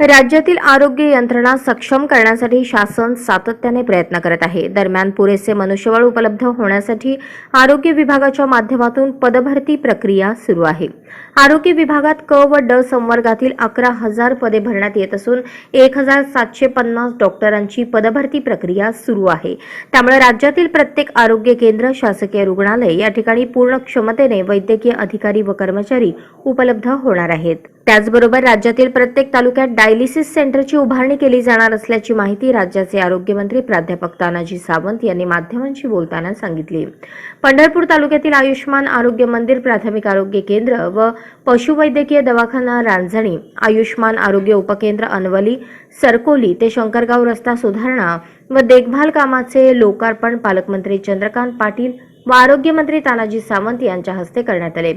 राज्यातील आरोग्य यंत्रणा सक्षम करण्यासाठी शासन सातत्याने प्रयत्न करत आहे. दरम्यान पुरेसे मनुष्यबळ उपलब्ध होण्यासाठी आरोग्य विभागाच्या माध्यमातून पदभरती प्रक्रिया सुरू आहे. आरोग्य विभागात क व ड संवर्गातील अकरा हजार पदे भरण्यात येत असून एक हजार सातशे पन्नास डॉक्टरांची पदभरती प्रक्रिया सुरू आहे. त्यामुळे राज्यातील प्रत्येक आरोग्य केंद्र शासकीय रुग्णालय या ठिकाणी पूर्ण क्षमतेने वैद्यकीय अधिकारी व कर्मचारी उपलब्ध होणार आहेत. त्याचबरोबर राज्यातील प्रत्येक तालुक्यात डायलिसिस सेंटरची उभारणी केली जाणार असल्याची माहिती राज्याचे आरोग्यमंत्री प्राध्यापक तानाजी सावंत यांनी माध्यमांशी बोलताना सांगितली. पंढरपूर तालुक्यातील आयुष्मान आरोग्य मंदिर प्राथमिक आरोग्य केंद्र व पशुवैद्यकीय दवाखाना रांजणी आयुष्मान आरोग्य उपकेंद्र अनवली सरकोली ते शंकरगाव रस्ता सुधारणा व देखभाल कामाचे लोकार्पण पालकमंत्री चंद्रकांत पाटील व आरोग्यमंत्री तानाजी सावंत यांच्या हस्ते करण्यात आले.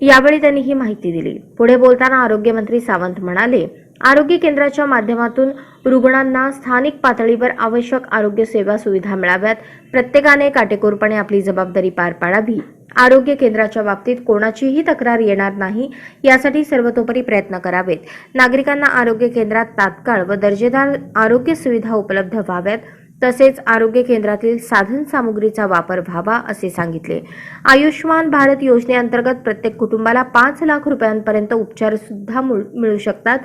यावेळी त्यांनी ही माहिती दिली. पुढे बोलताना आरोग्यमंत्री सावंत म्हणाले आरोग्य केंद्राच्या माध्यमातून रुग्णांना स्थानिक पातळीवर आवश्यक आरोग्य सेवा सुविधा मिळाव्यात. प्रत्येकाने काटेकोरपणे आपली जबाबदारी पार पाडावी. आरोग्य केंद्राच्या बाबतीत कोणाचीही तक्रार येणार नाही यासाठी सर्वतोपरी प्रयत्न करावेत. नागरिकांना आरोग्य केंद्रात तात्काळ व दर्जेदार आरोग्य सुविधा उपलब्ध व्हाव्यात. तसेच आरोग्य केंद्रातील साधन सामुग्रीचा वापर व्हावा असे सांगितले. आयुष्मान भारत योजनेअंतर्गत प्रत्येक कुटुंबाला पाच लाख रुपयांपर्यंत उपचार सुद्धा मिळू शकतात.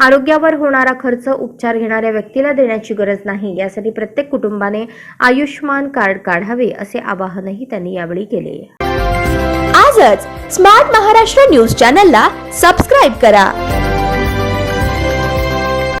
आरोग्यावर होणारा खर्च उपचार घेणाऱ्या व्यक्तीला देण्याची गरज नाही. यासाठी प्रत्येक कुटुंबाने आयुष्मान कार्ड काढावे असे आवाहनही त्यांनी यावेळी केले. आजच स्मार्ट महाराष्ट्र न्यूज चॅनलला सबस्क्राईब करा.